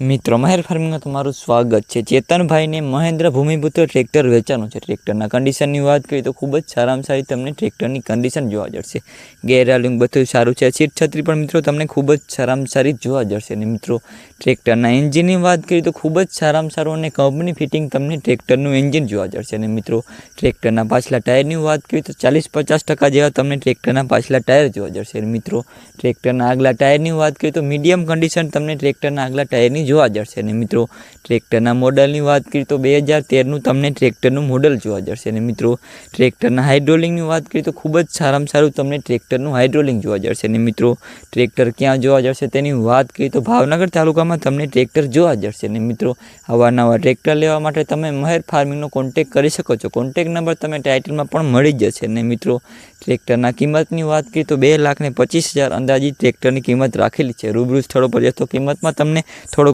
મિત્રો, માહેર ફાર્મિંગમાં તમારું સ્વાગત છે. ચેતનભાઈને મહેન્દ્ર ભૂમિપુત્ર ટ્રેક્ટર વેચાનું છે. ટ્રેક્ટરના કન્ડિશનની વાત કરીએ તો ખૂબ જ સારામાં સારી તમને ટ્રેક્ટરની કન્ડિશન જોવા જશે ગેરાલિંગ બધું સારું છે. સીટ છત્રી પણ મિત્રો તમને ખૂબ જ સારામાં સારી જોવા જશે અને મિત્રો, ટ્રેક્ટરના એન્જિનની વાત કરીએ તો ખૂબ જ સારામાં સારું અને કંપની ફિટિંગ તમને ટ્રેક્ટરનું એન્જિન જોવા જશે અને મિત્રો, ટ્રેક્ટરના પાછલા ટાયરની વાત કરીએ તો ચાલીસ પચાસ ટકા જેવા તમને ટ્રેક્ટરના પાછલા ટાયર જોવા જશે મિત્રો, ટ્રેક્ટરના આગલા ટાયરની વાત કરીએ તો મીડિયમ કન્ડિશન તમને ટ્રેક્ટરના આગલા ટાયરની જોવા જશે અને મિત્રો? ટ્રેક્ટરના મોડલની વાત કરીએ તો બે હજાર તેરનું તમને ટ્રેક્ટરનું મોડલ જોવા જશે અને મિત્રો? ટ્રેક્ટરના હાઇડ્રોલિંગની વાત કરીએ તો ખૂબ જ સારામાં સારું તમને ટ્રેક્ટરનું હાઇડ્રોલિંગ જોવા જશે અને મિત્રો? ટ્રેક્ટર ક્યાં જોવા જશે તેની વાત કરીએ તો ભાવનગર તાલુકામાં તમને ટ્રેક્ટર જોવા જશે અને મિત્રો? અવારનવાર નવા ટ્રેક્ટર લેવા માટે તમે મહેર ફાર્મિંગનો કોન્ટેક કરી શકો છો. કોન્ટેક નંબર તમે ટાઇટલમાં પણ મળી જશે અને મિત્રો? ટ્રેક્ટરના કિંમતની વાત કરીએ તો બે લાખને પચીસ હજાર અંદાજિત ટ્રેક્ટરની કિંમત રાખેલી છે. રૂબરૂ સ્થળો પર જતો કિંમતમાં તમને થોડો